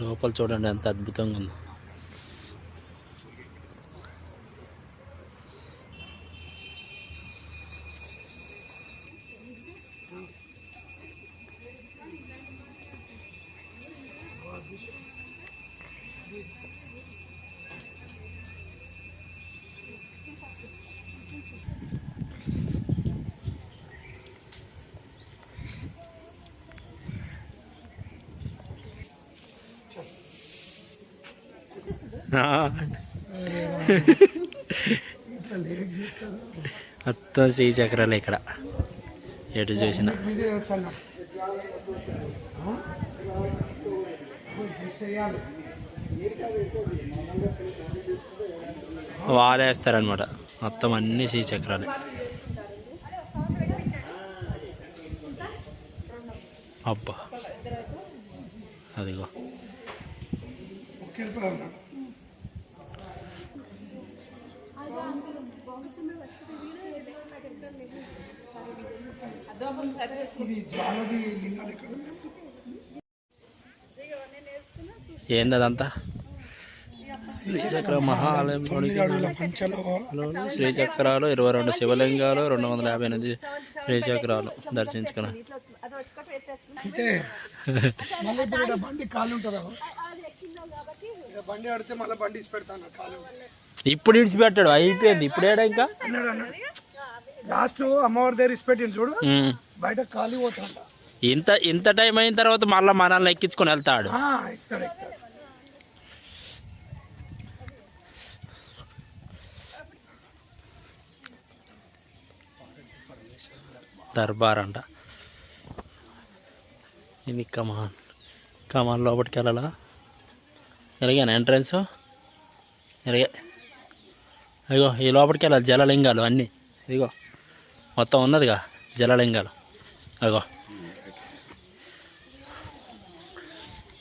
లోపల చూడండి ఎంత అద్భుతంగా ఉందో. మొత్తం శ్రీ చక్రాలు ఇక్కడ. ఎటు చూసిన. వాడేస్తారనమాట మొత్తం అన్ని శ్రీ చక్రాలు. అబ్బా. అదిగో ఇది జ్వాలది లింగాలు ఇక్కడ ఏంది అదంతా శ్రీచక్ర పంచలో శ్రీచక్రాలు ఇరవై రెండు శివలింగాలు రెండు వందల యాభై ఎనిమిది శ్రీచక్రాలు దర్శించుకున్నా అయితే మళ్ళీ ఇప్పుడు ఈడ బండి ఆడితే మళ్ళీ బండి ఇచ్చి పెడతాను కాలు ఇప్పుడు ఇడిచిపెట్టాడు అయిపోయింది ఇప్పుడు ఏడా ఇంకా? అన్నాడు అన్నాడు. లాస్ట్ అమ్మవారి దగ్గర ఇచ్చి పెట్టింది చూడు. బయట ఖాళీ పోతాంట. ఇంత ఇంత టైం అయిన తర్వాత మళ్ళీ మనల్ని ఎక్కించుకొని వెళ్తాడు. ఆ, ఎక్కుతాడు ఎక్కుతాడు దర్బార్ అంట ఇది కమాన్ కమాన్ లోపలికి వెళ్ళాలా? ఎలాగేనా ఎంట్రన్స్ ఎలాగే ఇదిగో ఈ లోపలికి వెళ్ళాలి జలలింగాలు అన్నీ. ఇదిగో మొత్తం ఉన్నదిగా జలలింగాలు. అదిగో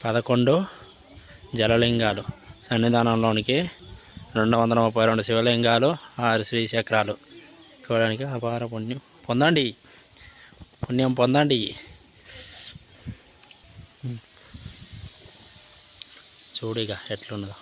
పదకొండు జలలింగాలు. సన్నిధానంలోనికి రెండు వందల ముప్పై రెండు శివలింగాలు ఆరు శ్రీచక్రాలు. చూడడానికి అపార పుణ్యం. పొందండి. పుణ్యం పొందండి. చూడిగా ఎట్లున్నదో.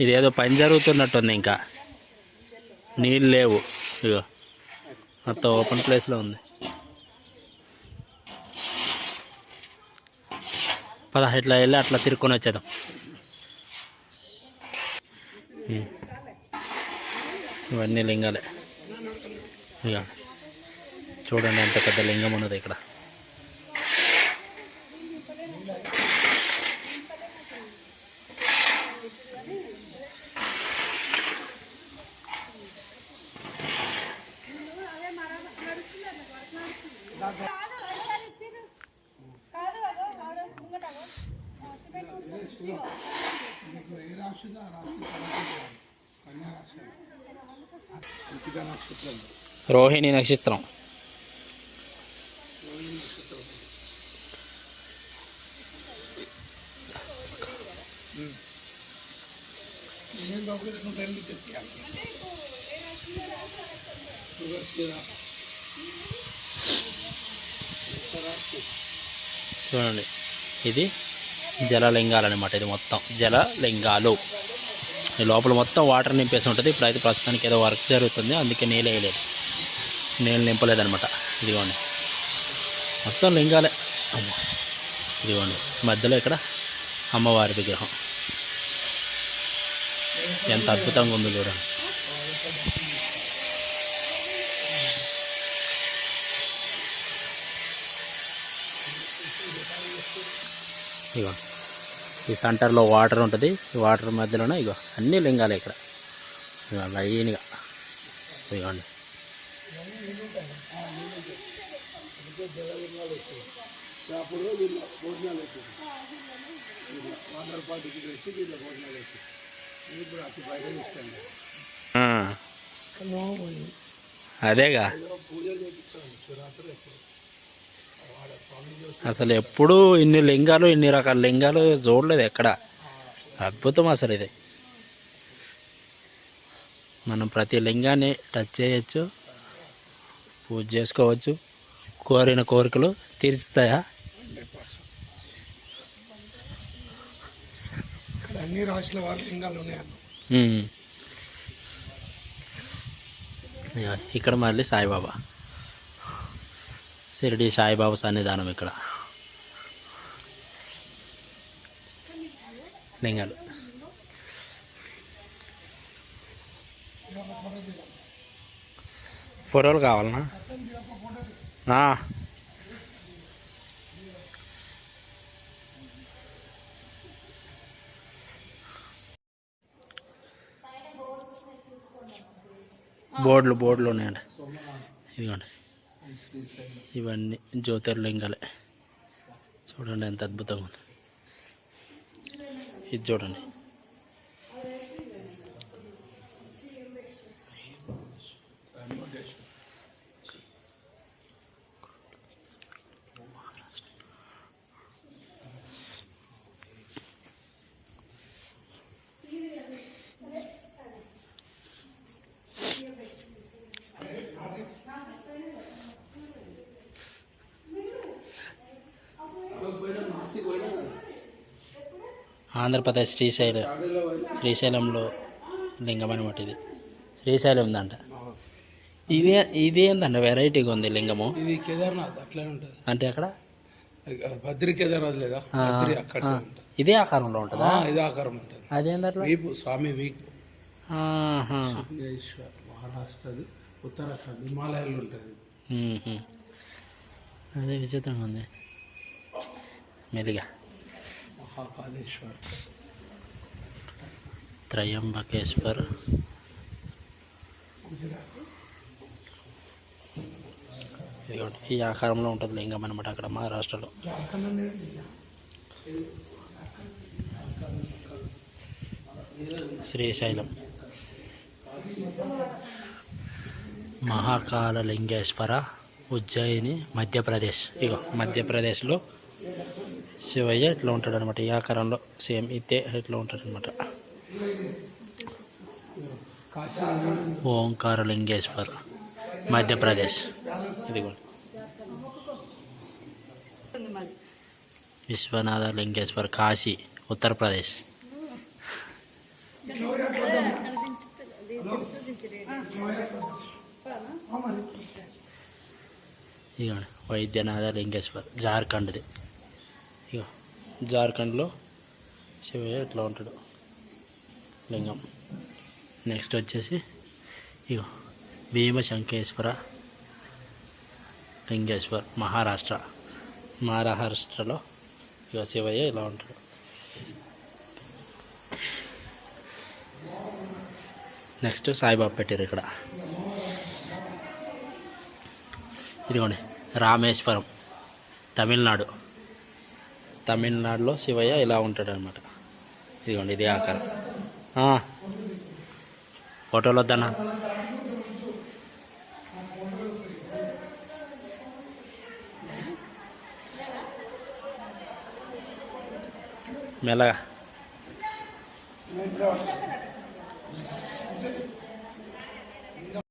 ఇదేదో పని జరుగుతున్నట్టుంది ఇంకా. నీళ్ళు లేవు. ఇగో మొత్తం ఓపెన్ ప్లేస్లో ఉంది. పద ఇట్లా వెళ్ళి అట్లా తిరుక్కొని వచ్చేద్దాం. ఇవన్నీ లింగాలే. ఇక చూడండి ఎంత పెద్ద లింగం ఉన్నది ఇక్కడ. రోహిణి నక్షత్రం. చూడండి ఇది జలలింగాలు అనమాట ఇది మొత్తం జలలింగాలు. లోపల మొత్తం వాటర్ నింపేసి ఉంటుంది. ఇప్పుడు అయితే ప్రస్తుతానికి ఏదో వర్క్ జరుగుతుంది. అందుకే నీళ్ళు వేయలేదు. నీళ్ళు నింపలేదనమాట ఇదిగోండి. మొత్తం లింగాలే అమ్మ. ఇదిగోండి. మధ్యలో ఇక్కడ అమ్మవారి విగ్రహం. ఎంత అద్భుతంగా ఉందో చూడండి. ఇదిగోండి. ఈ సెంటర్లో వాటర్ ఉంటుంది. ఈ వాటర్ మధ్యలోనే ఇగో అన్ని లింగాలే ఇక్కడ. ఇగో లైన్గా. ఇగోండి అదేగా. పూజలు చేపిస్తాను శివరాత్రి అసలు ఎప్పుడు ఇన్ని లింగాలు ఇన్ని రకాల లింగాలు చూడలేదు ఎక్కడ. అద్భుతం అసలు ఇది. మనం ప్రతి లింగాన్ని టచ్ చేయొచ్చు పూజ చేసుకోవచ్చు కోరిన కోరికలు తీర్చుతాయా అన్ని రాశుల వారి లింగాలు ఇక్కడ మళ్ళీ సాయిబాబా. షిరిడి సాయిబాబా సన్నిధానం ఇక్కడ. లింగాలు. ఫోటోలు కావాలనా? బోర్డులు బోర్డులు ఉన్నాయండి. ఇదిగోండి. ఇవన్నీ జ్యోతిర్లింగాలే. చూడండి ఎంత అద్భుతంగా ఉంది. ఇది చూడండి. ఆంధ్రప్రదేశ్ శ్రీశైలం శ్రీశైలంలో లింగం అనమాట ఇది. శ్రీశైలం ఉందంట. ఇది ఇది ఏందంట? వెరైటీగా ఉంది లింగము. ఇది కేదార్నాథ్ అట్లనే ఉంటుంది. అంటే అక్కడ భద్రి కేదార్నాథ్ లేదా? భద్రి అక్కడ ఇదే ఆకారంలో ఉంటుందా? ఇది ఆకారం ఉంటుంది. అదేంది అట్లా? వీపు స్వామి వీపు. మహారాష్ట్రది ఉత్తరాఖండ్ హిమాలయాల్లో ఉంటుంది. అదే విచిత్రంగా ఉంది. మెల్లిగా. మహాకాళేశ్వర్. త్రయంబకేశ్వర్. ఈ ఆకారంలో ఉంటుంది లింగం అనమాట అక్కడ మహారాష్ట్రలో. శ్రీశైలం. మహాకాల లింగేశ్వర ఉజ్జయిని మధ్యప్రదేశ్. ఇగో మధ్యప్రదేశ్లో శివయ్య ఇట్లా ఉంటాడు అనమాట ఈ ఆకారంలో సేమ్ ఇదే ఇట్లా ఉంటాడు అనమాట ఓంకార లింగేశ్వర్ మధ్యప్రదేశ్. ఇదిగోండి. విశ్వనాథ లింగేశ్వర్ కాశీ ఉత్తరప్రదేశ్. ఇదిగోండి. వైద్యనాథ లింగేశ్వర్ జార్ఖండ్ది. ఇగో జార్ఖండ్లో శివయ్య ఇట్లా ఉంటాడు. లింగం. నెక్స్ట్ వచ్చేసి ఇగో భీమశంకేశ్వర లింగేశ్వర్ మహారాష్ట్ర మహారాష్ట్రలో ఇక శివయ్య ఇలా ఉంటాడు. నెక్స్ట్ సాయిబాబా పెట్టారు ఇక్కడ. ఇదిగోండి రామేశ్వరం తమిళనాడు. తమిళనాడులో శివయ్య ఇలా ఉంటాడు అనమాట ఇదిగోండి ఇది ఆకారం ఆ. ఫోటోలు వద్దన్నా మెల్లగా.